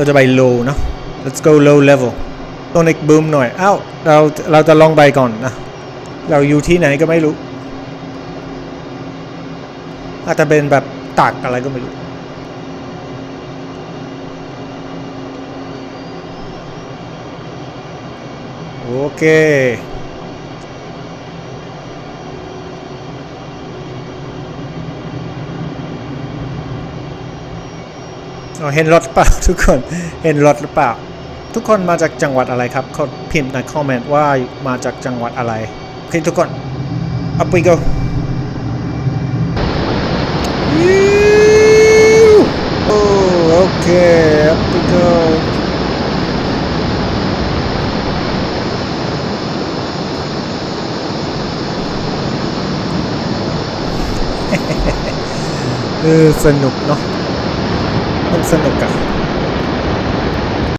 เราจะไป low เนอะ let's go low level tonic boom หน่อยเอ้าเราเราจะลองไปก่อนนะเราอยู่ที่ไหนก็ไม่รู้ อาจจะเป็นแบบตักอะไรก็ไม่รู้โอเค เห็นรถเปล่าทุกคนเห็นรถหรือเปล่า ทุกคนมาจากจังหวัดอะไรครับเขาพิมพ์ในคอมเมนต์ว่ามาจากจังหวัดอะไรโอเคทุกคน up we go โอ้โอเค up we go เออสนุกเนาะ มันสนุกอะ